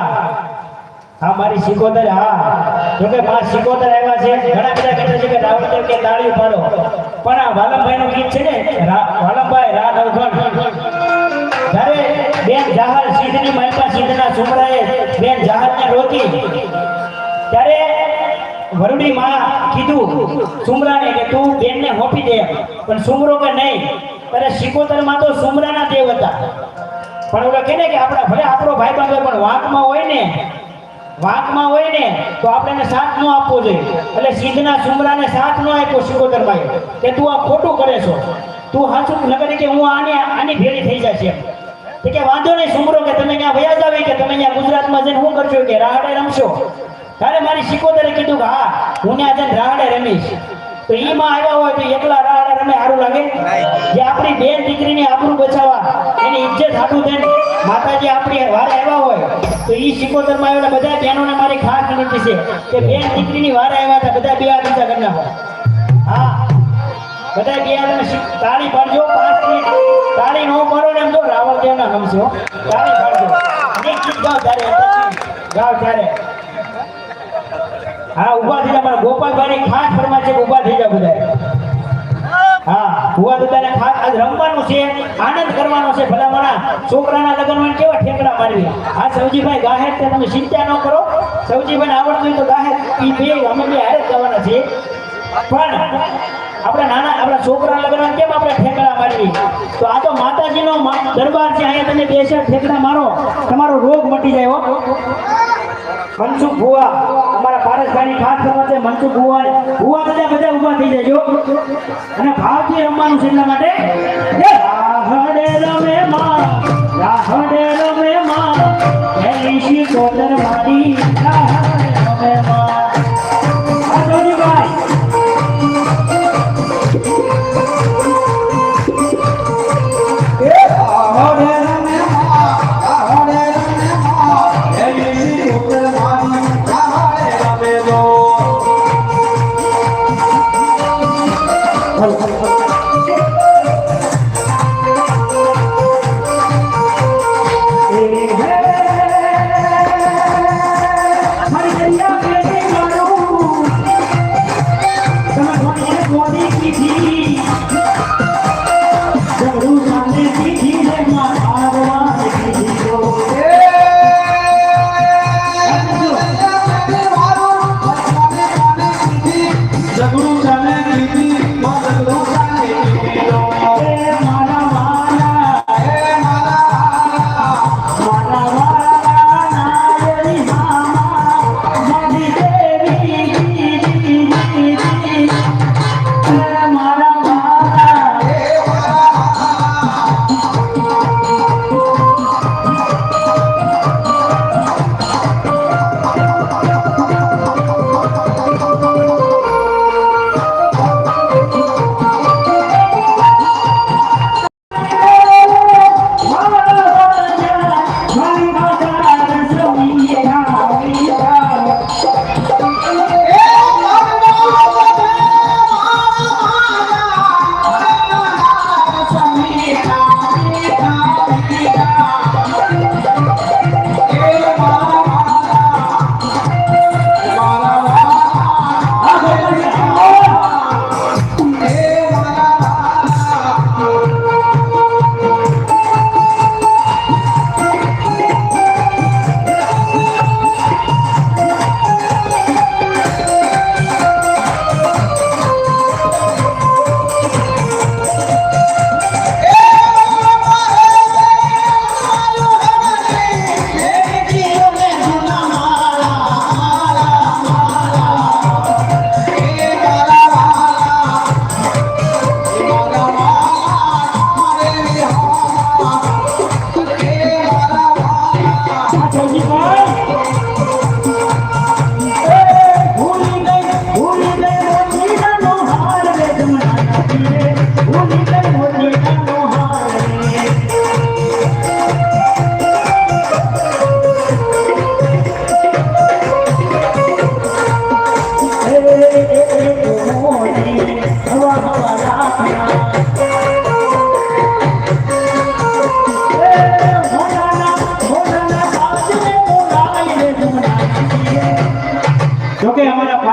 હા હા, મારી સિકોતર હા. જોકે પાંચ સિકોતર આવ્યા છે, ઘણા બધા કહેતા છે કે રાવણદેવ કે તાળી પાડો પણ આ વાલમભાઈ નું ગીત છે ને વાલમભાઈ રા નવઘણ જ્યારે બેન જહાલ સિદ્ધની માલપા સિદ્ધના સુમરાએ બેન જહાલને રોકી, ત્યારે વરુડી માં કીધું, સુમરાને કે તું બેનને મોપી દે, પણ સુમરો કે નહીં? ત્યારે સિકોતરમાં તો સુમરાના દેવ હતા. પણ ઓલા કે ને કે આપણા ભલે આપણો ભાઈ બંધ પણ વાંકમાં હોય ને વાંકમાં હોય ને, તો આપણે એને સાથ ન આપવો જોઈએ. એટલે સિંધના સુમરાને સાથ ન આપ્યો સિકોતરભાઈ કે તું આ ખોટું કરે છો. તું હાચું નગર કે હું આને, આની ભેળી થઈ જશે તો કે વાંધો નહીં સુમરો કે તમે ક્યાં વયા જાવી કે તમે ત્યાં ગુજરાતમાં જઈને શું કરશો? કે રાહડે રમશો. ત્યારે મારી સિકોદરે કીધું કે હા, હું ત્યાં જઈને રાહડે રમીશ. તો ઈમાં આવ્યા હોય તો એકલા રાડા રમે, સારું લાગે. જે આપણી બેન દીકરીની આપણું બચાવવા, એની ઇજ્જત થાય. થઈને માતાજી આપણી વારે આવ્યા હોય, તો ઈ સિકોતરમાં આવેલા બધા બહેનોને મારી ખાસ વિનંતી છે કે બેન દીકરીની વારે આવ્યા હતા, બધા બે બીજા કરી નાખો હા, બધા બે તાળી પાડજો, પાંચ મિનિટ. તાળી નો પાડો ને એમ તો રાવણ દેવના ગમશો. તાળી પાડજો. ગાવ ત્યારે ગાવ ત્યારે હા, ઊભા થઈ જા, મારા ગોપાલભાઈ ખાસ ફરમા છે ઊભા થઈ જા બધા. હા ભુવા દાદાને ખાસ આજ રમવાનું છે, આનંદ કરવાનો છે, ભલામણા. છોકરાના લગ્નમાં કેવા ઠેકડા મારવી? આ સૌજીભાઈ ગાહેર તે તમે ચિંતા ન કરો. સૌજીભાઈને આવડતું હોય તો ગાહેર, ઈ બે, અમે બે હારે પણ આપણા નાના, આપણા છોકરાના લગ્નમાં કેમ આપણે ઠેકડા મારવી? તો આ તો માતાજીનો દરબાર છે, અહીંયા તમે બે ઠેકડા મારો. તમારો રોગ મટી જાય હો. મનસુખ ભુવા, અમારા પારસભાઈની ખાસ ખબર છે મનસુખ ભુવા. ભુવા બધા બધા ઊભા થઈ જજો અને ભાવથી રમવાનું છે એટલા માટે. રાહડે રમે માં, રાહડે રમે માં. એની શી કોતર મારી રાહડે ¡Vamos!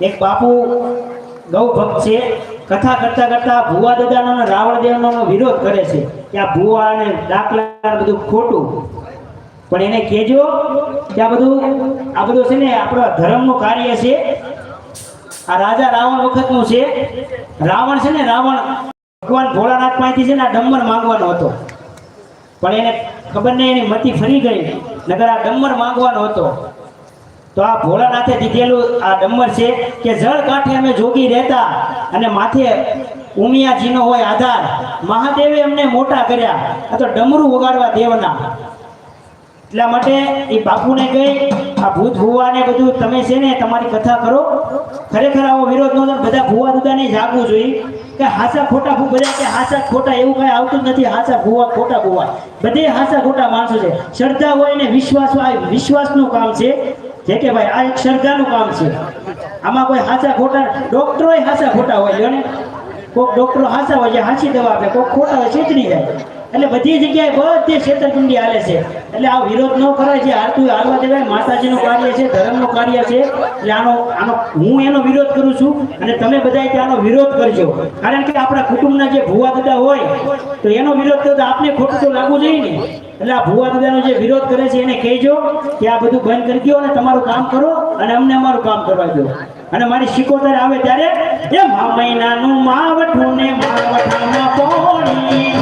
એક બાપુ ગૌ ભક્ત છે. કથા કરતા કરતા ભુવા દાદાનો અને રાવણ દેવનો વિરોધ કરે છે કે આ ભુવા અને દાખલા બધું ખોટું. પણ એને કહેજો કે આ બધું આ બધું છે ને આપણા ધર્મનું કાર્ય છે. આ રાજા રાવણ વખતનું છે. રાવણ છે ને રાવણ ભગવાન ભોળાનાથ પાસેથી છે ને આ ડમર માંગવાનો હતો. પણ એને ખબર નહીં, એની મતી ફરી ગઈ. નગર આ ડમર માંગવાનો હતો. તો આ ભોળાનાથે દીધેલું આ ડમર છે કે જળ કાંઠે અમે જોગી રહેતા અને માથે ઉમિયાજીનો હોય આધાર, મહાદેવે અમને મોટા કર્યા. તો ડમરું વગાડવા દેવના. એટલા માટે એ બાપુને કહી, આ ભૂત ભૂવાને બધું તમે છે ને તમારી કથા કરો. ખરેખર આવો વિરોધ નો બધા ભુવા દુદાને જાગવું જોઈએ. કે હાસા ખોટા ભૂ, બધા કે હાસા ખોટા, એવું કઈ આવતું નથી. હાસા ભુવા, ખોટા ભુવા. બધે હાસા ખોટા માણસો છે. શ્રદ્ધા હોય ને વિશ્વાસ હોય, વિશ્વાસનું કામ છે. જે કે ભાઈ, આ એક શ્રદ્ધાનું કામ છે. આમાં કોઈ હાસા ખોટા ડોક્ટરો હાસા ખોટા હોય અને કોઈક ડોક્ટરો હાસા હોય, જે હાસી દવા આપે કોઈક ખોટા હોય છેતરી જાય. એટલે બધી જગ્યાએ બધી છેતરપિંડી હાલે છે. એટલે આ વિરોધ ન કરાય છે હાલતું હાલવા દેવાય. માતાજીનું કાર્ય છે, ધર્મનું કાર્ય છે. એટલે આનો આનો, હું એનો વિરોધ કરું છું અને તમે બધાએ આનો વિરોધ કરજો. કારણ કે આપણા કુટુંબના જે ભુવા બધા હોય, તો એનો વિરોધ કરો તો આપને ખોટું તો લાગવું જોઈએ ને. એટલે આ ભુવા દાદાનો જે વિરોધ કરે છે એને કહેજો કે આ બધું બંધ કરી દો અને તમારું કામ કરો અને અમને અમારું કામ કરવા દો અને મારી શિકોતર આવે ત્યારે એ મહિનાનું માવઠું ને માવઠામાં પોણી.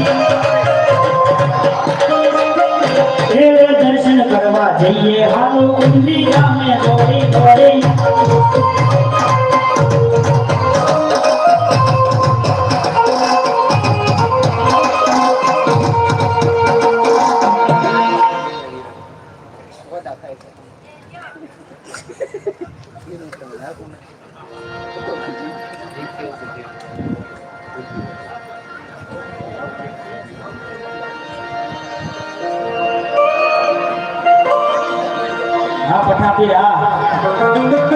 દર્શન કરવા જઈએ હાલો ઊંડી ગામે દોડી દોડી હા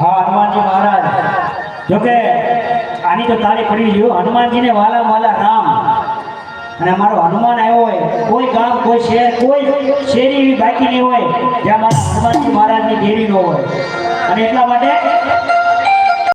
હા, હનુમાનજી મહારાજ. જોકે આની તો તાળી પડી ગયું. હનુમાનજીને વાલા વાલા રામ. અને મારો હનુમાન આવ્યો હોય, કોઈ ગામ, કોઈ શહેર, કોઈ શેરી એવી બાકી નહીં હોય, જ્યાં મારા હનુમાનજી મહારાજની દેરી ન હોય. અને એટલા માટે